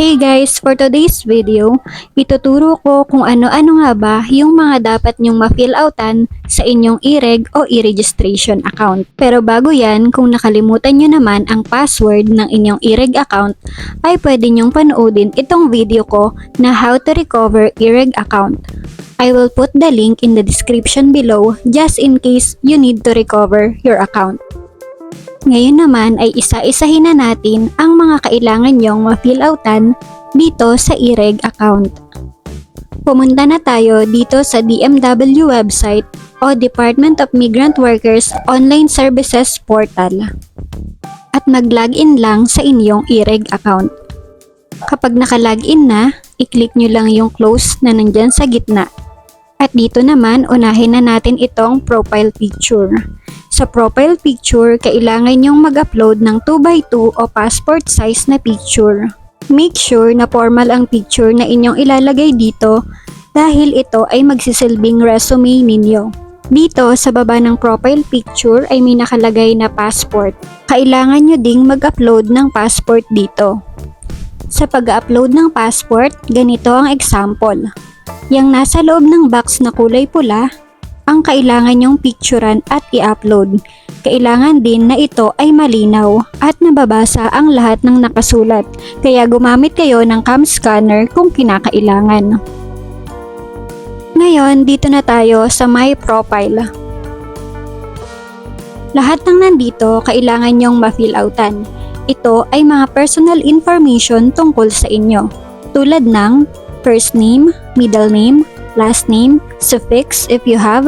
Hey guys, for today's video, ituturo ko kung ano-ano nga ba yung mga dapat nyong ma-fill outan sa inyong e-reg o e-registration account. Pero bago yan, kung nakalimutan nyo naman ang password ng inyong e-reg account, ay pwede nyong panoodin itong video ko na how to recover e-reg account. I will put the link in the description below just in case you need to recover your account. Ngayon naman ay isa-isahin na natin ang mga kailangan nyong ma-fill outan dito sa e-reg account. Pumunta na tayo dito sa DMW website o Department of Migrant Workers Online Services Portal at mag-login lang sa inyong e-reg account. Kapag naka-login na, i-click nyo lang yung close na nandyan sa gitna. At dito naman, unahin na natin itong profile picture. Sa profile picture, kailangan nyong mag-upload ng 2x2 o passport size na picture. Make sure na formal ang picture na inyong ilalagay dito dahil ito ay magsisilbing resume ninyo. Dito sa baba ng profile picture ay may nakalagay na passport. Kailangan nyo ding mag-upload ng passport dito. Sa pag-upload ng passport, ganito ang example. Yang nasa loob ng box na kulay pula ang kailangan nyong picturean at i-upload. Kailangan din na ito ay malinaw at nababasa ang lahat ng nakasulat, kaya gumamit kayo ng cam scanner kung kinakailangan. Ngayon, dito na tayo sa My Profile. Lahat ng nandito kailangan nyong ma-fill outan. Ito ay mga personal information tungkol sa inyo, tulad ng first name, middle name, last name, suffix if you have,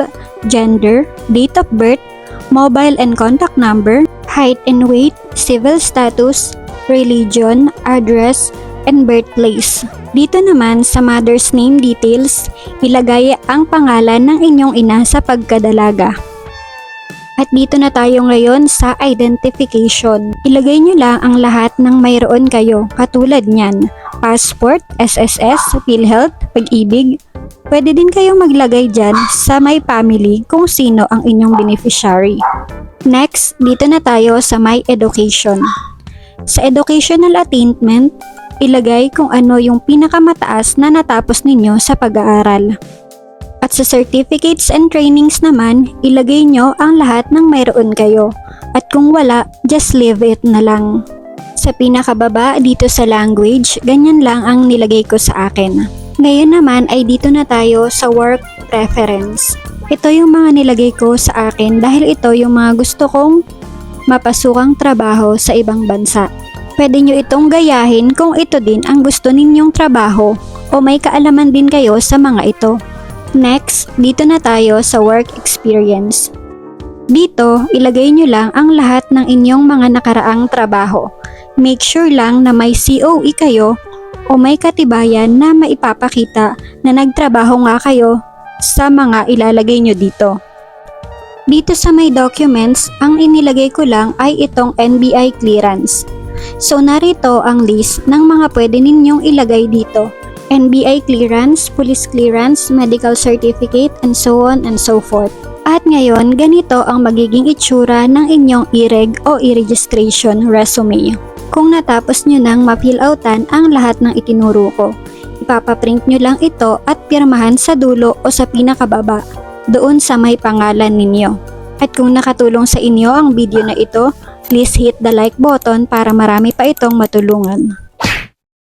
gender, date of birth, mobile and contact number, height and weight, civil status, religion, address, and birthplace. Dito naman sa mother's name details, ilagay ang pangalan ng inyong ina sa pagkadalaga. At dito na tayo ngayon sa identification. Ilagay nyo lang ang lahat ng mayroon kayo katulad niyan. Passport, SSS, PhilHealth, Pag-ibig, Pwede din kayong maglagay dyan sa my family kung sino ang inyong beneficiary. Next, dito na tayo sa my education. Sa educational attainment, ilagay kung ano yung pinakamataas na natapos ninyo sa pag-aaral. At sa certificates and trainings naman, ilagay nyo ang lahat ng mayroon kayo. At kung wala, just leave it na lang. Sa pinakababa dito sa language, ganyan lang ang nilagay ko sa akin. Ngayon naman ay dito na tayo sa work preference. Ito yung mga nilagay ko sa akin dahil ito yung mga gusto kong mapasukang trabaho sa ibang bansa. Pwede nyo itong gayahin kung ito din ang gusto ninyong trabaho o may kaalaman din kayo sa mga ito. Next, dito na tayo sa work experience. Dito, ilagay nyo lang ang lahat ng inyong mga nakaraang trabaho. Make sure lang na may COE kayo o may katibayan na maipapakita na nagtrabaho nga kayo sa mga ilalagay nyo dito. Dito sa may documents, ang inilagay ko lang ay itong NBI clearance. So narito ang list ng mga pwede ninyong ilagay dito. NBI clearance, police clearance, medical certificate, and so on and so forth. At ngayon, ganito ang magiging itsura ng inyong e-reg o e-registration resume. Kung natapos nyo nang ma-fill outan ang lahat ng itinuro ko, ipapaprint nyo lang ito at pirmahan sa dulo o sa pinakababa, doon sa may pangalan ninyo. At kung nakatulong sa inyo ang video na ito, please hit the like button para marami pa itong matulungan.